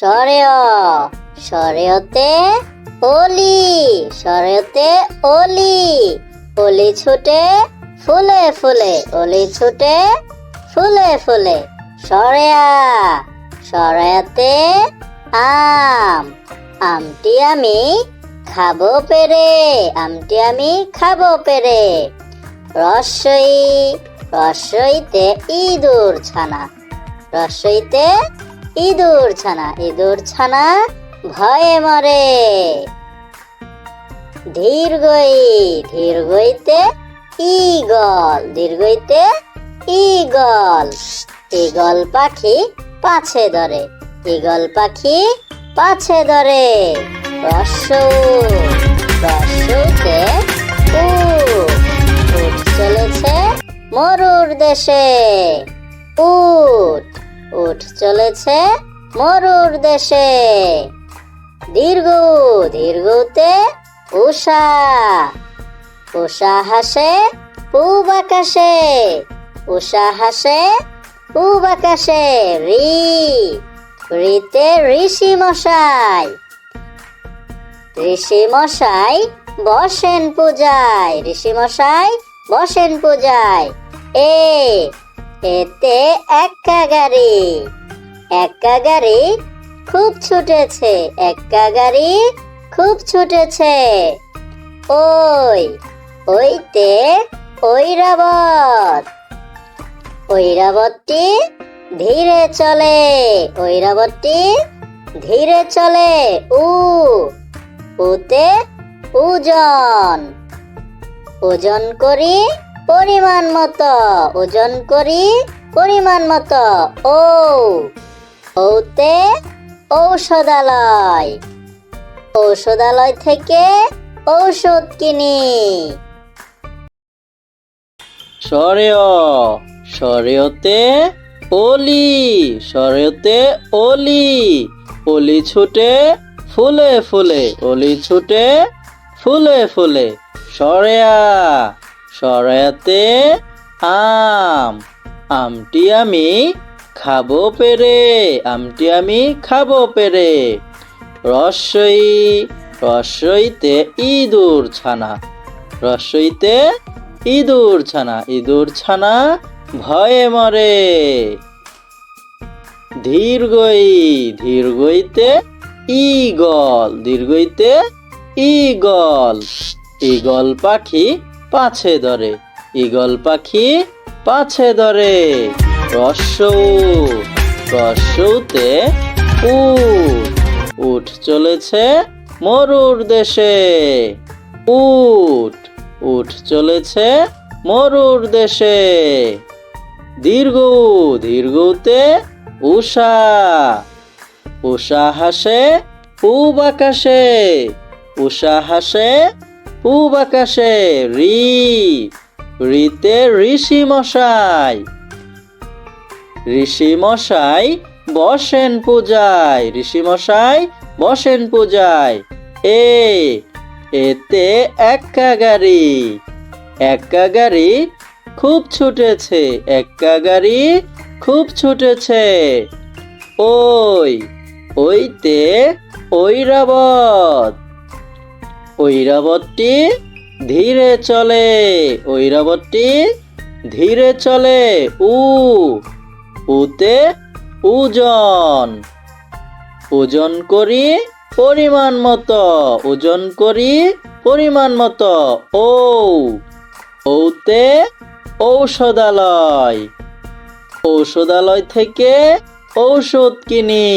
সরেয় সরেয়তে অলি সরেয়তে অলি অলি ছুটে ফুলে ফুলে, অলি ছুটে ফুলে ফুলে, সরেয়া সরেয়াতে আম, আমটি আমি খাব পেরে, আমটি আমি খাব পেরে। রসই, রসইতে ইঁদুর ছানা, রসইতে ইঁদুর ছানা ইঁদুর ছানা ভয়ে মরে। দীর্ঘই, দীর্ঘইতে ইগল দীর্ঘইতে ইগল ইগল পাখি পাছে ধরে ইগল পাখি পাছে ধরে। উট উট চলেছে মরুর দেশে। উঠ চলেছে মরুর দেশে। দীর্ঘ, দীর্ঘতে উষা উষা হাসে, পূব আকাশে। উষা হাসে, পূব আকাশে রি। রিতে ঋষি মশাই। ঋষি মশাই বসেন পূজায়। ঋষি মশাই বসেন পূজায়। এ এতে এক্কা গাড়ি। এক্কা গাড়ি খুব ছুটেছে। এক্কা গাড়ি খুব ছুটেছে। ওই, ওইতে ঐরাবত। ঐরাবতটি ধীরে চলে, ঐরাবতটি ধীরে চলে, উ, উতে ওজন ওজন করি পরিমাণ মতো। ওজন করি, পরিমাণ মতো। ও ওতে ঔষধালয়। ঔষধালয় থেকে ঔষধ কিনি। সরেয় সরেয়তে অলি সরেয়তে অলি অলি ছুটে ফুলে ফুলে। অলি ছুটে ফুলে ফুলে। সরেয়া। সরেয়াতে আম। আমটি আমি খাব পেরে, আমটি আমি খাব পেরে। রসই, রসইতে ইঁদুর ছানা, রসইতে ইঁদুর ছানা ইঁদুর ছানা ভয়ে মরে। দীর্ঘই, দীর্ঘইতে ইগল দীর্ঘইতে ইগল ইগল পাখি পাছে ধরে। ইগল পাখি পাছে ধরে। রস্যতে উট। উঠ চলেছে মরুর দেশে। উঠ উঠ চলেছে মরুর দেশে। দীর্ঘ, দীর্ঘতে উষা। উষা হাসে পূব আকাশে। উষা হাসে পূব আকাশে রি, রিতে ঋষি মশাই। ঋষি মশাই বসেন পূজায়, ঋষি মশাই বসেন পূজায়। এ, এতে এক্কা গাড়ি, একা গাড়ি খুব ছুটেছে, একা গাড়ি খুব ছুটেছে। ওই, ওইতে ঐরাবত ঐরাবতটি ধীরে চলে ঐরাবতটি ধীরে চলে, উ, উতে ওজন ওজন করি পরিমাণ মতো ওজন করি পরিমাণ মতো ও ওতে ঔষধালয়। ঔষধালয় থেকে ঔষধ কিনি।